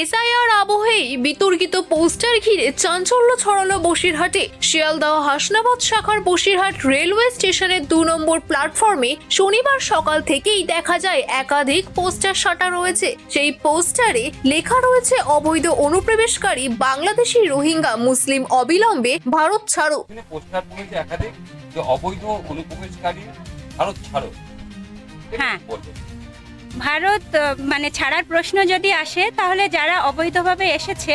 SIR আবহেই বিতর্কিত poster ঘিরে চাঞ্চল্য ছড়ালো বসিরহাটে। শিয়ালদহ হাসনাবাদ শাখার বসিরহাট রেলওয়ে স্টেশনের দু নম্বর প্ল্যাটফর্মে শনিবার সকাল থেকেই দেখা যায় একাধিক পোস্টার সাটা রয়েছে। সেই পোস্টারে লেখা রয়েছে অবৈধ অনুপ্রবেশকারী বাংলাদেশি রোহিঙ্গা মুসলিম অবিলম্বে ভারত ছাড়ো। পোস্টার একাধিক যে অবৈধ অনুপ্রবেশকারী ভারত ছাড়ো। হ্যাঁ। ভারত মানে ছাড়ার প্রশ্ন যদি আসে, তাহলে যারা অবৈধভাবে এসেছে,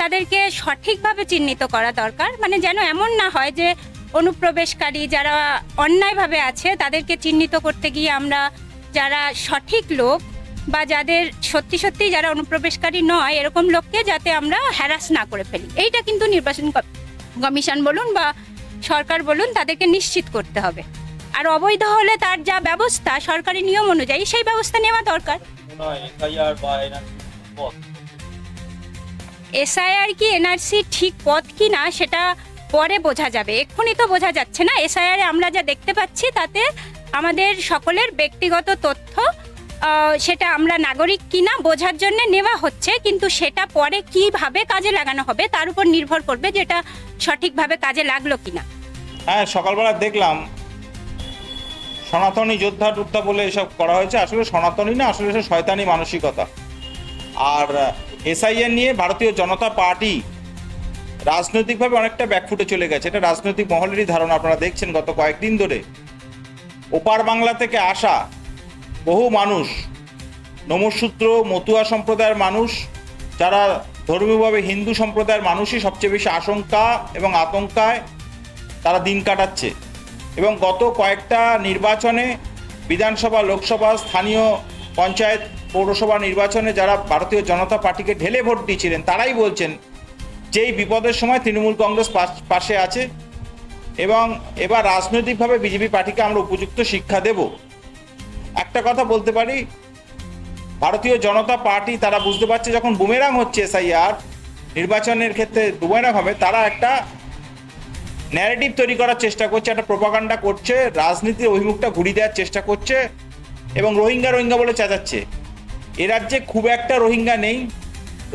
তাদেরকে সঠিকভাবে চিহ্নিত করা দরকার। মানে যেন এমন না হয় যে অনুপ্রবেশকারী যারা অন্যায়ভাবে আছে, তাদেরকে চিহ্নিত করতে গিয়ে আমরা যারা সঠিক লোক বা যাদের সত্যি সত্যি যারা অনুপ্রবেশকারী নয়, এরকম লোককে যাতে আমরা হ্যারাস না করে ফেলি। এইটা কিন্তু নির্বাচন কমিশন বলুন বা সরকার বলুন, তাদেরকে নিশ্চিত করতে হবে। আর অবৈধ হলে তার যা ব্যবস্থা, সরকারি নিয়ম অনুযায়ী সেই ব্যবস্থা নেওয়া দরকার। এসআইআর কি এনআরসি ঠিক পথ কি না সেটা পরে বোঝা যাবে। এক্ষুনি তো বোঝা যাচ্ছে না। এসআইআর আমরা যা দেখতে পাচ্ছি, তাতে আমাদের সকলের ব্যক্তিগত তথ্য সেটা আমরা নাগরিক কিনা বোঝার জন্য নেওয়া হচ্ছে, কিন্তু সেটা পরে কীভাবে কাজে লাগানো হবে, তার উপর নির্ভর করবে যেটা সঠিকভাবে কাজে লাগল কিনা। হ্যাঁ সকালবেলা দেখলাম সনাতনী যোদ্ধা টুদ্ধা বলে এসব করা হয়েছে। আসলে সনাতনী না, আসলে এসব শয়তানি মানসিকতা। আর এসআইএন নিয়ে ভারতীয় জনতা পার্টি রাজনৈতিকভাবে অনেকটা ব্যাকফুটে চলে গেছে। এটা রাজনৈতিক মহলেরই ধারণা, আপনারা দেখছেন গত কয়েকদিন ধরে। ওপার বাংলা থেকে আসা বহু মানুষ, নমসূত্র, মতুয়া সম্প্রদায়ের মানুষ, যারা ধর্মীয়ভাবে হিন্দু সম্প্রদায়ের মানুষই সবচেয়ে বেশি আশঙ্কা এবং আতঙ্কায় তারা দিন কাটাচ্ছে। এবং গত কয়েকটা নির্বাচনে বিধানসভা, লোকসভা, স্থানীয় পঞ্চায়েত, পৌরসভা নির্বাচনে যারা ভারতীয় জনতা পার্টিকে ঢেলে ভোট দিয়েছিলেন, তারাই বলছেন যেই বিপদের সময় তৃণমূল কংগ্রেস পাশ- আছে এবং এবার রাজনৈতিকভাবে বিজেপি পার্টিকে আমরা উপযুক্ত শিক্ষা দেব। একটা কথা বলতে পারি, ভারতীয় জনতা পার্টি তারা বুঝতে পারছে যখন বুমেরাং হচ্ছে এসআইআর, নির্বাচনের ক্ষেত্রে বুমেরাং হবে, তারা একটা ন্যারেটিভ তৈরি করার চেষ্টা করছে, একটা প্রোপাগান্ডা করছে, রাজনীতির অভিমুখটা ঘুরিয়ে দেওয়ার চেষ্টা করছে এবং রোহিঙ্গা রোহিঙ্গা বলে চেঁচাচ্ছে। এ রাজ্যে খুব একটা রোহিঙ্গা নেই।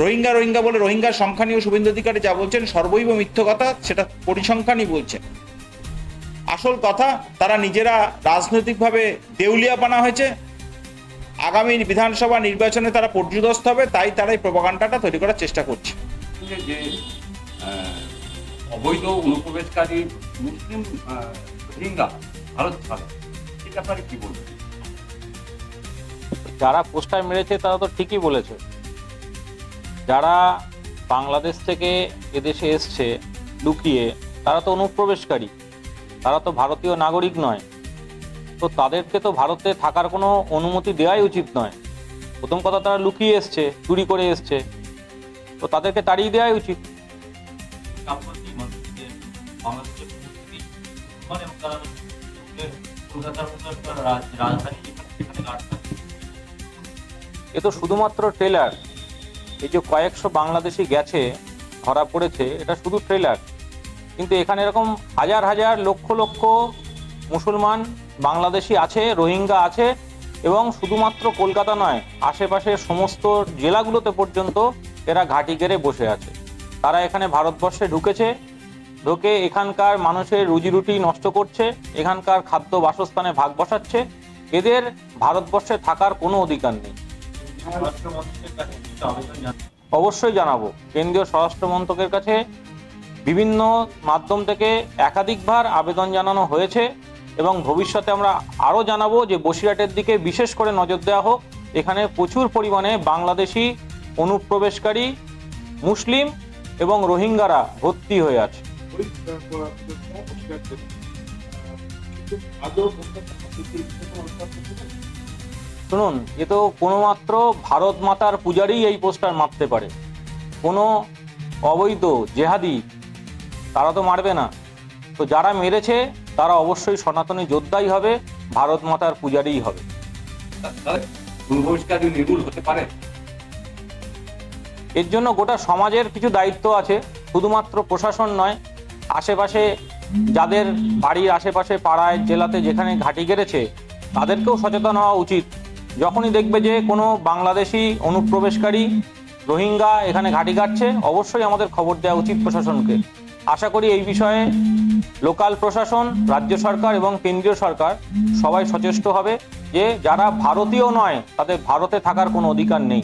রোহিঙ্গা রোহিঙ্গা বলে রোহিঙ্গার সংখ্যা নিয়ে শুভেন্দু অধিকারী যা বলছেন, সর্বৈব মিথ্য কথা, সেটা পরিসংখ্যানই বলছেন আসল কথা, তারা নিজেরা রাজনৈতিকভাবে দেউলিয়াপানা হয়েছে। আগামী বিধানসভা নির্বাচনে তারা পর্যুদস্ত হবে, তাই তারা এই প্রোপাগান্ডাটা তৈরি করার চেষ্টা করছে। অবৈধ অনুপ্রবেশকারী মুসলিম রোহিঙ্গা ভারত ছাড়ো। এই ব্যাপারে কি বলবেন? যারা পোস্টার মেরেছে তারা তো ঠিকই বলেছে। যারা বাংলাদেশ থেকে এদেশে এসছে লুকিয়ে তারা তো অনুপ্রবেশকারী। তারা তো ভারতীয় নাগরিক নয়। তো তাদেরকে তো ভারতে থাকার কোনো অনুমতি দেওয়াই উচিত নয়। প্রথম কথা তারা লুকিয়ে এসছে চুরি করে এসছে। তো তাদেরকে তাড়িয়ে দেওয়াই উচিত। মানে তারা কলকাতার একটা রাজধানী যেখানে সেখানে গার্ড। এ তো শুধুমাত্র ট্রেলার এই যে কয়েকশো বাংলাদেশি গেছে, ধরা পড়েছে, এটা শুধু ট্রেলার কিন্তু এখানে এরকম হাজার হাজার, লক্ষ লক্ষ মুসলমান বাংলাদেশি আছে, রোহিঙ্গা আছে, এবং শুধুমাত্র কলকাতা নয়, আশেপাশের সমস্ত জেলাগুলোতে পর্যন্ত এরা ঘাঁটি গেড়ে বসে আছে। তারা এখানে ভারতবর্ষে ঢুকেছে ঢুকে, এখানকার মানুষের রুজি রুটি নষ্ট করছে, এখানকার খাদ্য বাসস্থানে ভাগ বসাচ্ছে, এদের ভারতবর্ষে থাকার কোনো অধিকার নেই। অবশ্যই জানাব কেন্দ্রীয় স্বরাষ্ট্র মন্ত্রকের কাছে বিভিন্ন মাধ্যম থেকে একাধিকবার আবেদন জানানো হয়েছে এবং ভবিষ্যতে আমরা আরও জানাব যে বসিরহাটের দিকে বিশেষ করে নজর দেওয়া হোক, এখানে প্রচুর পরিমাণে বাংলাদেশি অনুপ্রবেশকারী, মুসলিম এবং রোহিঙ্গারা ভর্তি হয়ে আছে শুনুন এ তো কোনো মাত্র ভারত মাতার পূজারই এই পোস্টার মারতে পারে। কোনো অবৈধ জেহাদি তারা তো মারবে না। তো যারা মেরেছে তারা অবশ্যই সনাতনী যোদ্ধাই হবে ভারত মাতার পূজারই হবে। হতে পারে? এর জন্য গোটা সমাজের কিছু দায়িত্ব আছে শুধুমাত্র প্রশাসন নয় আশেপাশে, যাদের বাড়ির আশেপাশে, পাড়ায়, জেলাতে যেখানে ঘাঁটি গেড়েছে, তাদেরকেও সচেতন হওয়া উচিত। যখনই দেখবে যে কোনো বাংলাদেশি অনুপ্রবেশকারী রোহিঙ্গা এখানে ঘাঁটি কাটছে, অবশ্যই আমাদের খবর দেওয়া উচিত প্রশাসনকে। আশা করি এই বিষয়ে লোকাল প্রশাসন, রাজ্য সরকার এবং কেন্দ্রীয় সরকার সবাই সচেষ্ট হবে যে যারা ভারতীয় নয়, তাদের ভারতে থাকার কোনো অধিকার নেই।